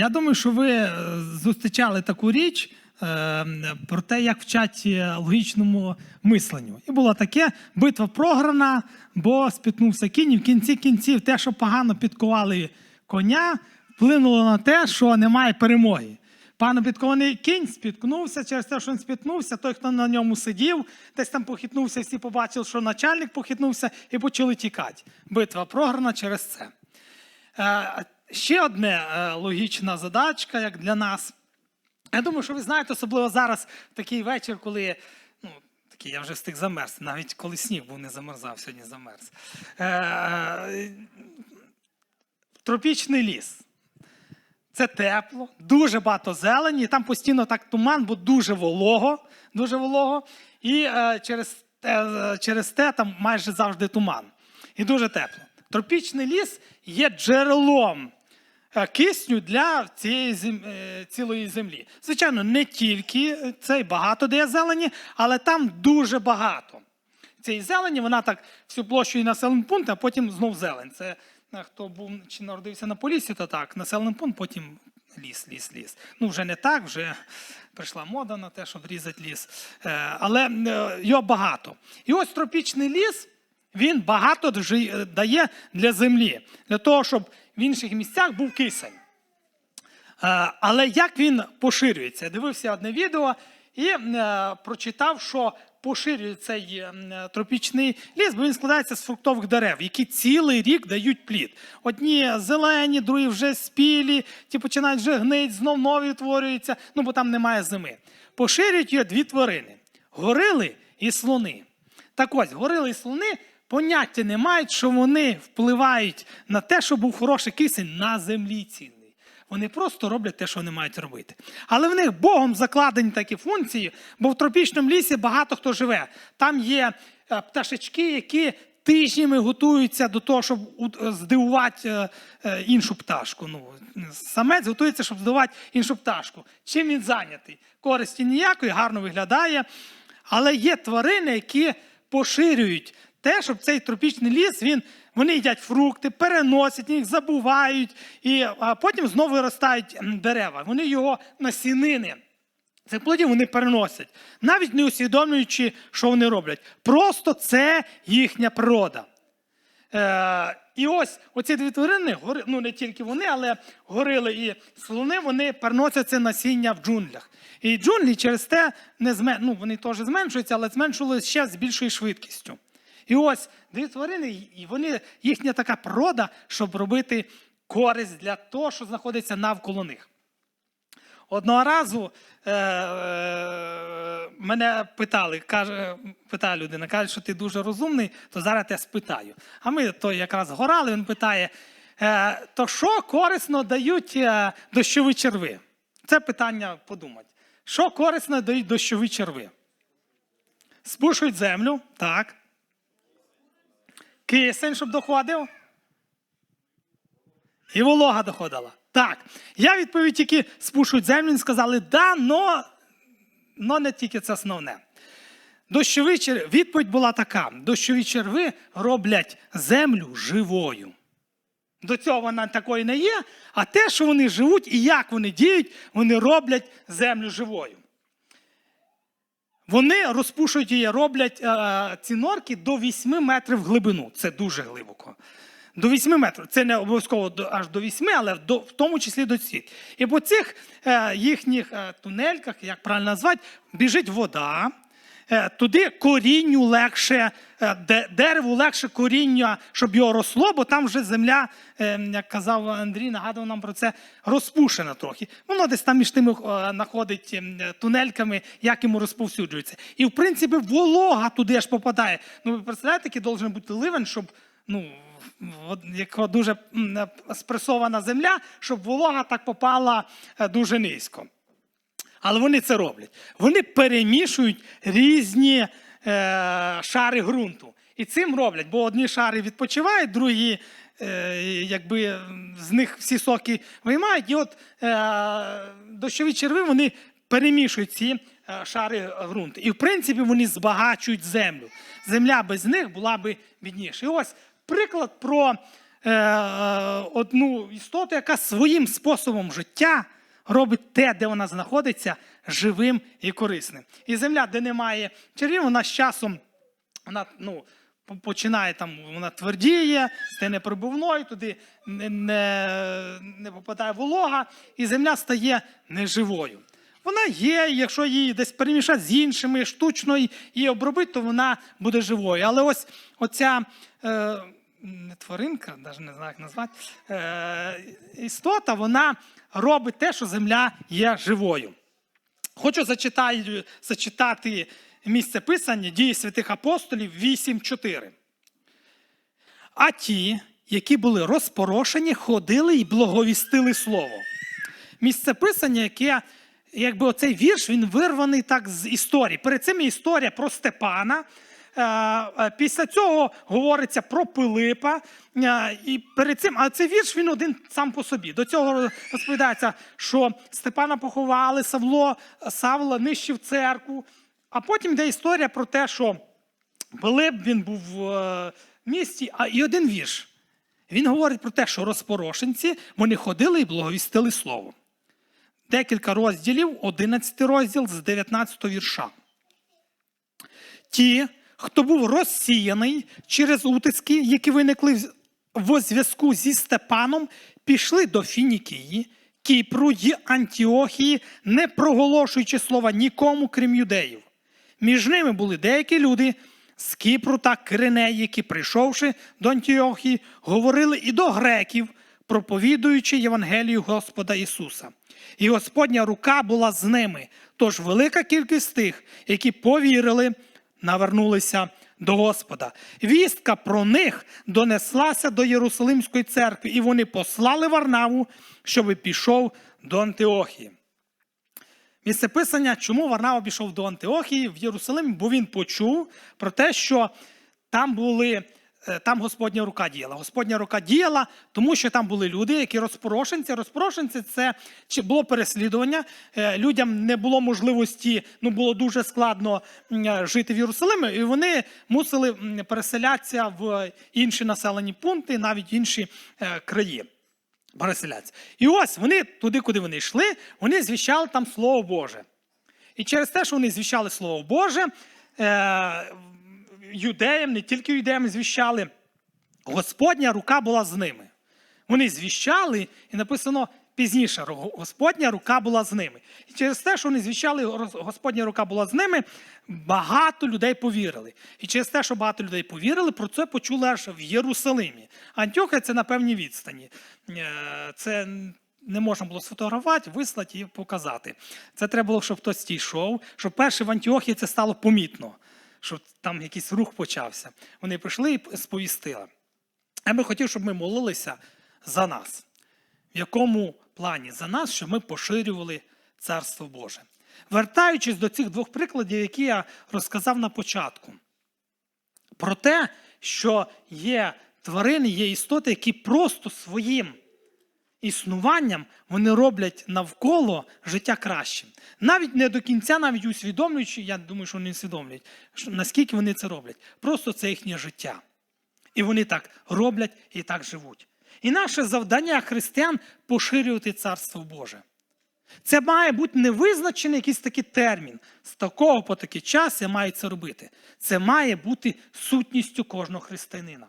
Я думаю, що ви е, зустрічали таку річ е, про те, як вчать е, логічному мисленню. І було таке: битва програна, бо спіткнувся кінь. І в кінці кінців те, що погано підкували коня, вплинуло на те, що немає перемоги. Пану підкований кінь спіткнувся через те, що він спіткнувся. Той, хто на ньому сидів, десь там похитнувся, всі побачили, що начальник похитнувся, і почали тікати. Битва програна через це. Ще одна е, логічна задачка, як для нас. Я думаю, що ви знаєте, особливо зараз такий вечір, коли ну, я вже встиг замерз, навіть коли сніг був не замерзав, сьогодні замерз. Е, е, Тропічний ліс. Це тепло, дуже багато зелені, там постійно так туман, бо дуже волого, дуже волого. І через, через те там майже завжди туман. І дуже тепло. Тропічний ліс є джерелом кисню для цієї зем, е, цілої землі. Звичайно, не тільки це й багато де зелені, але там дуже багато. Цієї зелені, вона так всю площу і населений пункт, а потім знов зелень. Це е, хто був чи народився на полісі, то так, населений пункт, потім ліс, ліс, ліс. Ну, вже не так, вже прийшла мода на те, щоб різати ліс. Е, Але е, його багато. І ось тропічний ліс, він багато дає для землі, для того, щоб в інших місцях був кисень. Е, Але як він поширюється? Дивився одне відео і е, прочитав, що поширює цей е, тропічний ліс, бо він складається з фруктових дерев, які цілий рік дають плід. Одні зелені, другі вже спілі, ті починають вже гнить, знов нові утворюються, ну бо там немає зими. Поширюють його дві тварини: горили і слони. Так ось, горили і слони поняття не мають, що вони впливають на те, щоб був хороший кисень на землі цінний. Вони просто роблять те, що вони мають робити. Але в них Богом закладені такі функції, бо в тропічному лісі багато хто живе. Там є е, пташечки, які тижнями готуються до того, щоб здивувати е, е, іншу пташку. Ну, самець готується, щоб здивувати іншу пташку. Чим він зайнятий? Користі ніякої, гарно виглядає. Але є тварини, які поширюють те, щоб цей тропічний ліс, він, вони їдять фрукти, переносять їх, забувають, і а потім знову виростають дерева. Вони його насінини. Цих плодів вони переносять, навіть не усвідомлюючи, що вони роблять. Просто це їхня природа. Е, і ось оці дві тварини, ну не тільки вони, але горили і слони, вони переносять це насіння в джунглях. І джунглі через те не змен... ну, вони теж зменшуються, але зменшувалися ще з більшою швидкістю. І ось дві тварини, і вони, їхня така природа, щоб робити користь для того, що знаходиться навколо них. Одного разу е, е, мене питали, каже, питає людина, каже, що ти дуже розумний, то зараз я спитаю. А ми то якраз горали, він питає: е, то що корисно дають е, дощові черви? Це питання подумати. Що корисно дають дощові черви? Спушують землю, так. Кисень, щоб доходив. І волога доходила. Так. Я відповідь тільки спушують землю і сказали, да, но, но не тільки це основне. Дощові черви, відповідь була така: дощові черви роблять землю живою. До цього вона такої не є, а те, що вони живуть і як вони діють, вони роблять землю живою. Вони розпушують її, роблять е, ці норки до 8 метрів в глибину. Це дуже глибоко. До 8 метрів. Це не обов'язково аж до 8, але до, в тому числі до цих. І по цих е, їхніх е, тунельках, як правильно назвати, біжить вода. Е, туди корінню легше, е, де- дереву легше коріння, щоб його росло, бо там вже земля, е, як казав Андрій, нагадував нам про це, розпушена трохи. Воно десь там між тими знаходить ем, тунельками, як йому розповсюджується. І в принципі волога туди аж попадає. Ну, ви представляєте, який должен бути ливень, щоб ну, от, як дуже спресована земля, щоб волога так попала дуже низько. Але вони це роблять. Вони перемішують різні е, шари ґрунту. І цим роблять, бо одні шари відпочивають, другі, е, якби з них всі соки виймають. І от е, дощові черви вони перемішують ці е, шари ґрунту. І в принципі вони збагачують землю. Земля без них була би бідніша. І ось приклад про е, одну істоту, яка своїм способом життя робить те, де вона знаходиться, живим і корисним. І земля, де немає червів, вона з часом вона, ну, по- починає там, вона твердіє, стає прибувною, туди не, не, не попадає волога, і земля стає неживою. Вона є, якщо її десь перемішати з іншими, штучно її обробити, то вона буде живою. Але ось оця е, не тваринка, навіть не знаю, як назвати, е, істота, вона робить те, що земля є живою. Хочу зачитати, зачитати місце писання дії святих апостолів 8.4. А ті, які були розпорошені, ходили і благовістили слово. Місце писання, яке, якби оцей вірш, він вирваний так з історії. Перед цим історія про Степана. Е, е, Після цього говориться про Пилипа. Е, І перед цим, а цей вірш він один сам по собі. До цього розповідається, що Степана поховали, Савло, Савла нищив церкву. А потім йде історія про те, що Пилип він був в місті, а і один вірш. Він говорить про те, що розпорошенці вони ходили і благовістили слово. Декілька розділів, 11 розділ з 19 вірша. Ті, хто був розсіяний через утиски, які виникли в- зв'язку зі Степаном, пішли до Фінікії, Кіпру й Антіохії, не проголошуючи слова нікому, крім юдеїв. Між ними були деякі люди з Кіпру та Киринеї, які, прийшовши до Антіохії, говорили і до греків, проповідуючи Євангелію Господа Ісуса. І Господня рука була з ними. Тож велика кількість тих, які повірили, навернулися до Господа. Вістка про них донеслася до Єрусалимської церкви, і вони послали Варнаву, щоб пішов до Антиохії. Місце писання, чому Варнава пішов до Антиохії в Єрусалим, бо він почув про те, що там були. Е, Там Господня рука діяла. Господня рука діяла, тому що там були люди, які розпорошенці. Розпорошенці це було переслідування. е, Людям не було можливості, ну було дуже складно е, жити в Єрусалимі, і вони мусили переселятися в інші населені пункти, навіть інші краї переселятися. І ось вони туди, куди вони йшли, вони звіщали там Слово Боже. І через те, що вони звіщали Слово Боже, юдеям, не тільки юдеям звіщали, Господня рука була з ними. Вони звіщали, і написано пізніше, Господня рука була з ними. І через те, що вони звіщали, Господня рука була з ними, багато людей повірили. І через те, що багато людей повірили, про це почули аж в Єрусалимі. Антіохія це на певній відстані. Е, Це не можна було сфотографувати, вислати і показати. Це треба було, щоб хтось йшов, щоб перше в Антіохії це стало помітно, що там якийсь рух почався. Вони прийшли і сповістили. Я би хотів, щоб ми молилися за нас. В якому плані? За нас, щоб ми поширювали Царство Боже. Вертаючись до цих двох прикладів, які я розказав на початку, про те, що є тварини, є істоти, які просто своїм існуванням вони роблять навколо життя кращим. Навіть не до кінця, навіть усвідомлюючи, я думаю, що вони усвідомлюють, наскільки вони це роблять. Просто це їхнє життя. І вони так роблять і так живуть. І наше завдання християн поширювати Царство Боже. Це має бути невизначений якийсь такий термін. З такого по такий час я маю це робити. Це має бути сутністю кожного християнина.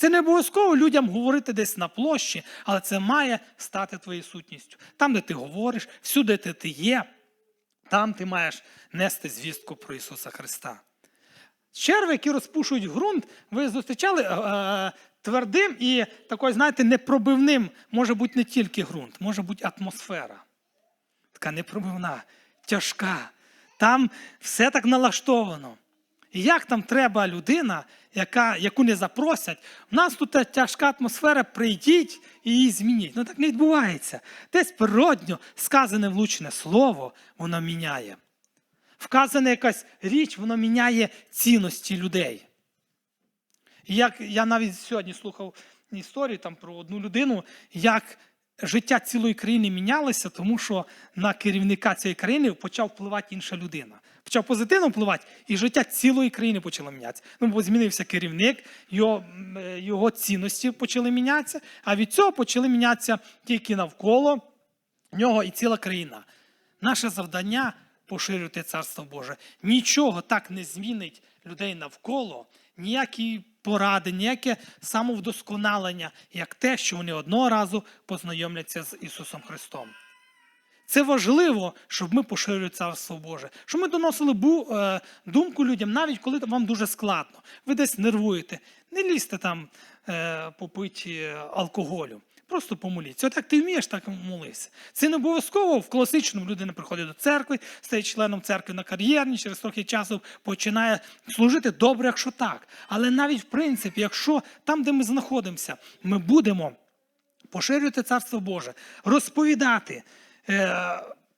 Це не обов'язково людям говорити десь на площі, але це має стати твоєю сутністю. Там, де ти говориш, всюди, де ти є, там ти маєш нести звістку про Ісуса Христа. Черви, які розпушують ґрунт, ви зустрічали е, е, твердим і такою, знаєте, непробивним може бути не тільки ґрунт, може бути атмосфера. Така непробивна, тяжка. Там все так налаштовано. І як там треба людина, яка, яку не запросять, у нас тут тяжка атмосфера, прийдіть і її змініть. Ну так не відбувається. Десь природньо сказане влучне слово, воно міняє. Вказана якась річ, воно міняє цінності людей. І як я навіть сьогодні слухав історію там про одну людину, як життя цілої країни мінялося, тому що на керівника цієї країни почав впливати інша людина. Почав позитивно впливати, і життя цілої країни почало мінятися. Ну, бо змінився керівник, його, е, його цінності почали мінятися, а від цього почали мінятися тільки навколо нього і ціла країна. Наше завдання поширювати Царство Боже. Нічого так не змінить людей навколо, ніякі поради, ніяке самовдосконалення, як те, що вони одного разу познайомляться з Ісусом Христом. Це важливо, щоб ми поширювали Царство Боже, щоб ми доносили е, думку людям, навіть коли вам дуже складно. Ви десь нервуєте. Не лізьте там е, попити алкоголю. Просто помоліться. Отак ти вмієш, так молися. Це не обов'язково в класичному людина приходить до церкви, стає членом церкви на кар'єрні, через трохи часу починає служити добре, якщо так. Але навіть в принципі, якщо там, де ми знаходимося, ми будемо поширювати Царство Боже, розповідати,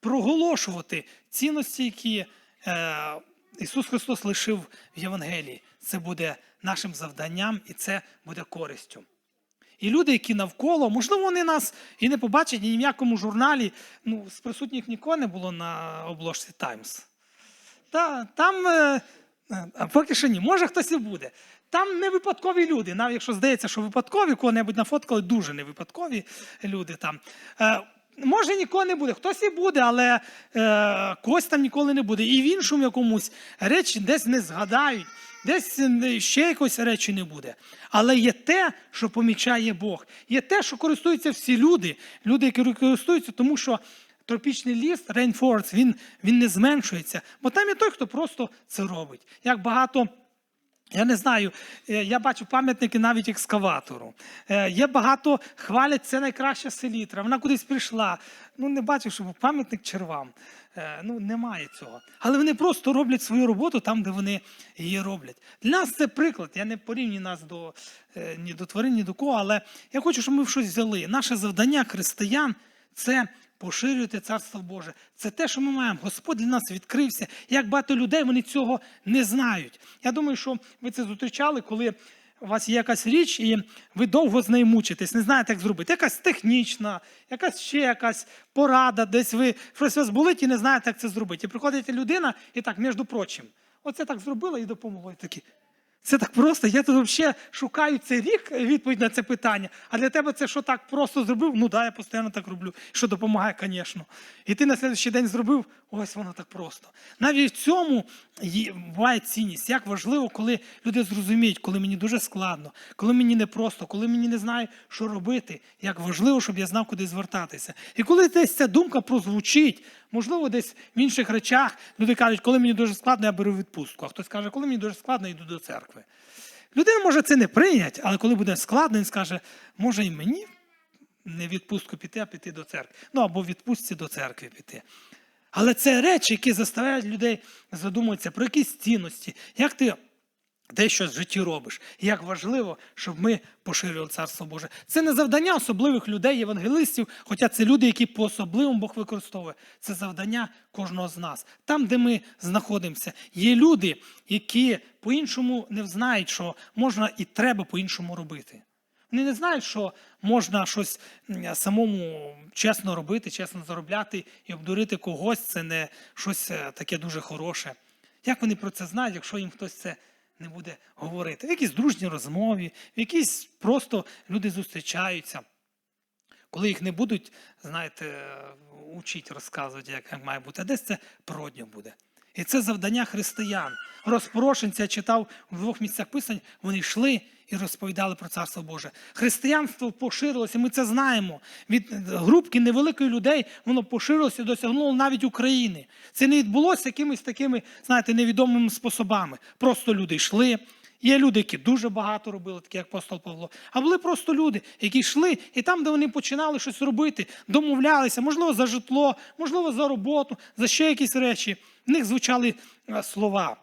проголошувати цінності, які е, Ісус Христос лишив в Євангелії. Це буде нашим завданням і це буде користю. І люди, які навколо, можливо, вони нас і не побачать ні в якому журналі. Ну, з присутніх нікого не було на обложці Таймс. Та, там, е, а поки що ні, може хтось і буде. Там не випадкові люди. Навіть якщо здається, що випадкові, кого-небудь нафоткали, дуже не випадкові люди там. Може нікого не буде, хтось і буде, але е, когось там ніколи не буде. І в іншому якомусь речі десь не згадають, десь ще якоїсь речі не буде. Але є те, що помічає Бог. Є те, що користуються всі люди, люди, які користуються, тому що тропічний ліс, Rainforest, він, він не зменшується, бо там є той, хто просто це робить. Як багато. Я не знаю, е, я бачу пам'ятники навіть екскаватору. Е, Є багато хвалять, це найкраща селітра. Вона кудись прийшла. Ну, не бачу, був пам'ятник червам. Е, Ну, немає цього. Але вони просто роблять свою роботу там, де вони її роблять. Для нас це приклад. Я не порівнюю нас до, ні до тварин, ні до кого, але я хочу, щоб ми в щось взяли. Наше завдання християн це поширювати Царство Боже. Це те, що ми маємо. Господь для нас відкрився. Як багато людей вони цього не знають. Я думаю, що ви це зустрічали, коли у вас є якась річ, і ви довго з нею мучитесь, не знаєте, як зробити. Якась технічна, якась ще якась порада, десь ви щось вас болить і не знаєте, як це зробити. І приходить людина, і так, між прочим, оце так зробила і допомогло. І такі. Це так просто. Я тут взагалі шукаю цей рік відповідь на це питання. А для тебе це що так просто зробив? Ну да, я постійно так роблю. Що допомагає, звісно. І ти на слідчий день зробив, ось воно так просто. Навіть в цьому буває цінність. Як важливо, коли люди зрозуміють, коли мені дуже складно, коли мені непросто, коли мені не знаю, що робити. Як важливо, щоб я знав, куди звертатися. І коли десь ця думка прозвучить, можливо, десь в інших речах люди кажуть, коли мені дуже складно, я беру відпустку. А хтось каже, коли мені дуже складно, йду до церкви. Людина може це не прийняти, але коли буде складно, він скаже, може і мені не відпустку піти, а піти до церкви. Ну або відпустці до церкви піти. Але це речі, які заставляють людей задумуватися про якісь цінності, як ти дещо в житті робиш. Як важливо, щоб ми поширювали Царство Боже. Це не завдання особливих людей, євангелистів, хоча це люди, які по особливому Бог використовує. Це завдання кожного з нас. Там, де ми знаходимося, є люди, які по-іншому не знають, що можна і треба по-іншому робити. Вони не знають, що можна щось самому чесно робити, чесно заробляти і обдурити когось. Це не щось е, таке дуже хороше. Як вони про це знають, якщо їм хтось це не буде говорити? В якійсь дружній розмові, в якійсь просто люди зустрічаються. Коли їх не будуть, знаєте, учить, розказувати, як має бути, а десь це природньо буде. І це завдання християн. Розпорошенця читав в двох місцях писань, вони йшли і розповідали про Царство Боже. Християнство поширилося, ми це знаємо. Від групки невеликої людей воно поширилося і досягнуло навіть України. Це не відбулося якимись такими, знаєте, невідомими способами. Просто люди йшли. Є люди, які дуже багато робили, такі як апостол Павло. А були просто люди, які йшли, і там, де вони починали щось робити, домовлялися, можливо, за житло, можливо, за роботу, за ще якісь речі. В них звучали е, слова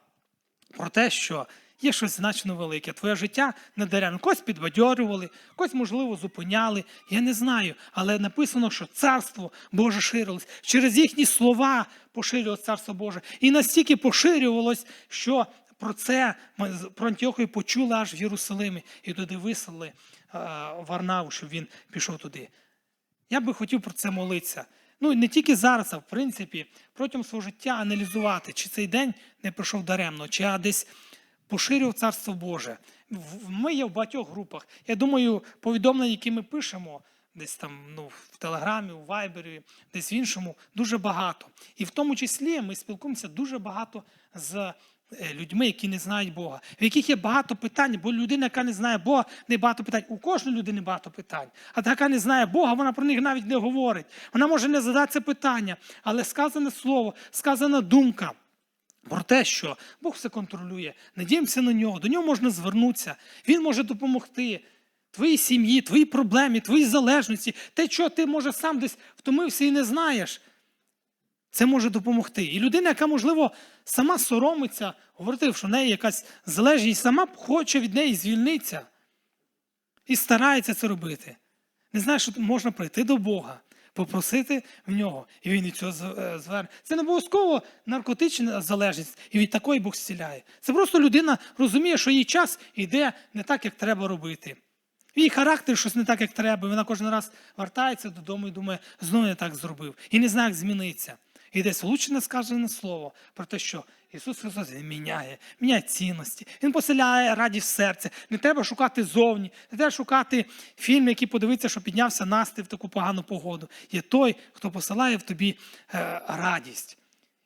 про те, що є щось значно велике. Твоє життя не даряне. Когось підбадьорювали, когось, можливо, зупиняли. Я не знаю. Але написано, що царство Боже ширилось. Через їхні слова поширювалось царство Боже. І настільки поширювалось, що про це про Антіохію почули аж в Єрусалимі і туди вислали е, Варнаву, щоб він пішов туди. Я би хотів про це молитися. Ну не тільки зараз, а в принципі, протягом свого життя аналізувати, чи цей день не пройшов даремно, чи я десь поширював Царство Боже. Ми є в багатьох групах. Я думаю, повідомлення, які ми пишемо, десь там ну, в Телеграмі, у Вайбері, десь в іншому, дуже багато. І в тому числі ми спілкуємося дуже багато з людьми, які не знають Бога, в яких є багато питань, бо людина, яка не знає Бога, не багато питань. У кожної людини багато питань. А та, яка не знає Бога, вона про них навіть не говорить. Вона може не задати це питання, але сказане слово, сказана думка. Про те, що Бог все контролює, надіємося на нього, до нього можна звернутися, Він може допомогти твоїй сім'ї, твоїй проблемі, твоїй залежності, те, що ти, може, сам десь втомився і не знаєш. Це може допомогти. І людина, яка, можливо, сама соромиться, говорити, що в неї якась залежність, сама хоче від неї звільнитися і старається це робити. Не знає, що можна прийти до Бога, попросити в нього, і він від цього е, зверне. Це не обов'язково наркотична залежність, і від такої Бог зціляє. Це просто людина розуміє, що її час йде не так, як треба робити. Її характер щось не так, як треба. і Вона кожен раз вертається додому і думає, знову не так зробив. І не знає, як змінитися. І десь влучне сказане слово про те, що Ісус Христос Він міняє, міняє цінності, Він поселяє радість в серце. Не треба шукати зовні, не треба шукати фільм, який подивиться, що піднявся настрій в таку погану погоду. Є той, хто посилає в тобі е, радість.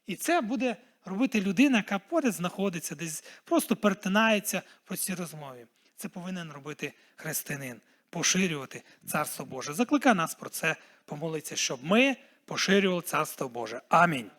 І це буде робити людина, яка поряд знаходиться, десь просто перетинається про ці розмови. Це повинен робити християнин, поширювати Царство Боже. Закликає нас про це помолитися, щоб ми поширювали Царство Боже. Амінь.